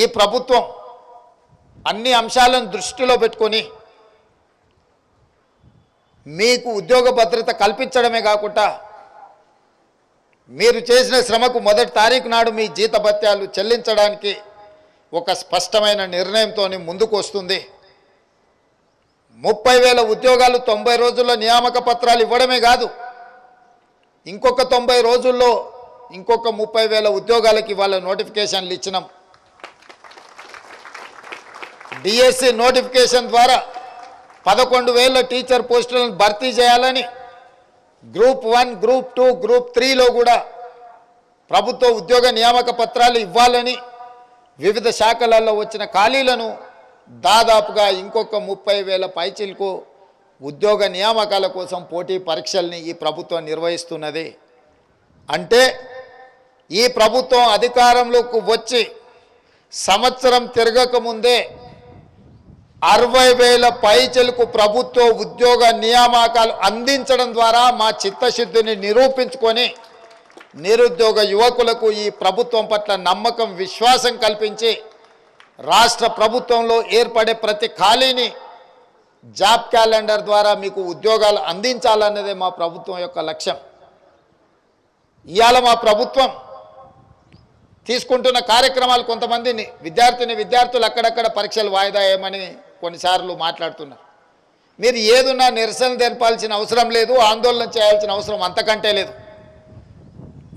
ఈ ప్రభుత్వం అన్ని అంశాలను దృష్టిలో పెట్టుకొని మీకు ఉద్యోగ భద్రత కల్పించడమే కాకుండా మీరు చేసిన శ్రమకు మొదటి తారీఖు నాడు మీ జీతభత్యాలు చెల్లించడానికి ఒక స్పష్టమైన నిర్ణయంతో ముందుకు వస్తుంది. ముప్పై వేల ఉద్యోగాలు తొంభై రోజుల్లో నియామక పత్రాలు ఇవ్వడమే కాదు ఇంకొక తొంభై రోజుల్లో ఇంకొక ముప్పై వేల ఉద్యోగాలకి వాళ్ళ నోటిఫికేషన్లు ఇచ్చినాం. డిఎస్సి నోటిఫికేషన్ ద్వారా పదకొండు వేల టీచర్ పోస్టులను భర్తీ చేయాలని group one group two group త్రీలో కూడా ప్రభుత్వ ఉద్యోగ నియామక పత్రాలు ఇవ్వాలని వివిధ శాఖలలో వచ్చిన ఖాళీలను దాదాపుగా ఇంకొక ముప్పై వేల పైచిలకు ఉద్యోగ నియామకాల కోసం పోటీ పరీక్షల్ని ఈ ప్రభుత్వం నిర్వహిస్తున్నది. అంటే ఈ ప్రభుత్వం అధికారంలోకి వచ్చి సంవత్సరం తిరగకముందే అరవై వేల పైచలకు ప్రభుత్వ ఉద్యోగ నియామకాలు అందించడం ద్వారా మా చిత్తశుద్ధిని నిరూపించుకొని నిరుద్యోగ యువకులకు ఈ ప్రభుత్వం పట్ల నమ్మకం విశ్వాసం కల్పించి రాష్ట్ర ప్రభుత్వంలో ఏర్పడే ప్రతి ఖాళీని జాబ్ క్యాలెండర్ ద్వారా మీకు ఉద్యోగాలు అందించాలన్నదే మా ప్రభుత్వం యొక్క లక్ష్యం. ఇవాళ మా ప్రభుత్వం తీసుకుంటున్న కార్యక్రమాలు కొంతమందిని విద్యార్థిని విద్యార్థులు అక్కడక్కడ పరీక్షలు వాయిదా వేయమని కొన్నిసార్లు మాట్లాడుతున్నారు. మీరు ఏదున్నా నిరసన తెలపాల్సిన అవసరం లేదు ఆందోళన చేయాల్సిన అవసరం అంతకంటే లేదు.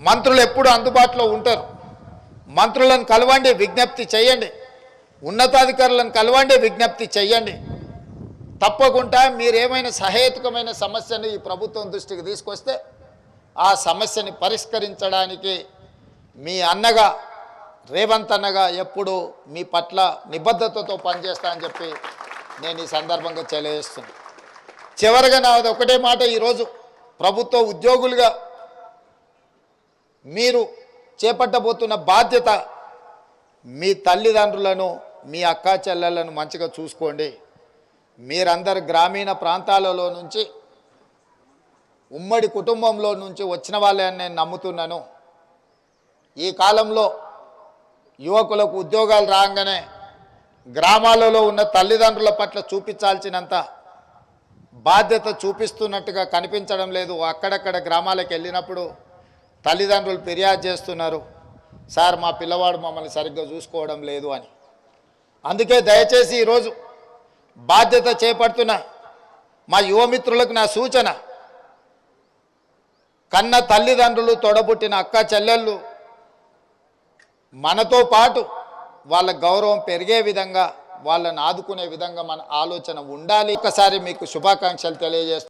మంత్రులు ఎప్పుడు అందుబాటులో ఉంటారు. మంత్రులను కలవండి విజ్ఞప్తి చేయండి. ఉన్నతాధికారులను కలవండి విజ్ఞప్తి చేయండి. తప్పకుండా మీరేమైనా సహేతుకమైన సమస్యను ఈ ప్రభుత్వం దృష్టికి తీసుకొస్తే ఆ సమస్యని పరిష్కరించడానికి మీ అన్నగా రేవంత్ అన్నగా ఎప్పుడు మీ పట్ల నిబద్ధతతో పనిచేస్తా అని చెప్పి నేను ఈ సందర్భంగా తెలియజేస్తున్నాను చివరిగా నాది ఒకటే మాట ఈరోజు ప్రభుత్వ ఉద్యోగులుగా మీరు చేపట్టబోతున్న బాధ్యత మీ తల్లిదండ్రులను మీ అక్కా చెల్లెలను మంచిగా చూసుకోండి. మీరందరు గ్రామీణ ప్రాంతాలలో నుంచి ఉమ్మడి కుటుంబంలో నుంచి వచ్చిన వాళ్ళే అని నేను నమ్ముతున్నాను. ఈ కాలంలో యువకులకు ఉద్యోగాలు రాగానే గ్రామాలలో ఉన్న తల్లిదండ్రుల పట్ల చూపించాల్సినంత బాధ్యత చూపిస్తున్నట్టుగా కనిపించడం లేదు. అక్కడక్కడ గ్రామాలకు వెళ్ళినప్పుడు తల్లిదండ్రులు ఫిర్యాదు చేస్తున్నారు. సార్ మా పిల్లవాడు మమ్మల్ని సరిగ్గా చూసుకోవడం లేదు అని. అందుకే దయచేసి ఈరోజు బాధ్యత చేపడుతున్న మా యువమిత్రులకు నా సూచన కన్న తల్లిదండ్రులు తొడబుట్టిన అక్క చెల్లెళ్ళు మనతో పాటు వాళ్ళ గౌరవం పెరిగే విధంగా వాళ్ళని ఆదుకునే విధంగా మన ఆలోచన ఉండాలి. ఒకసారి మీకు శుభాకాంక్షలు తెలియజేస్తాను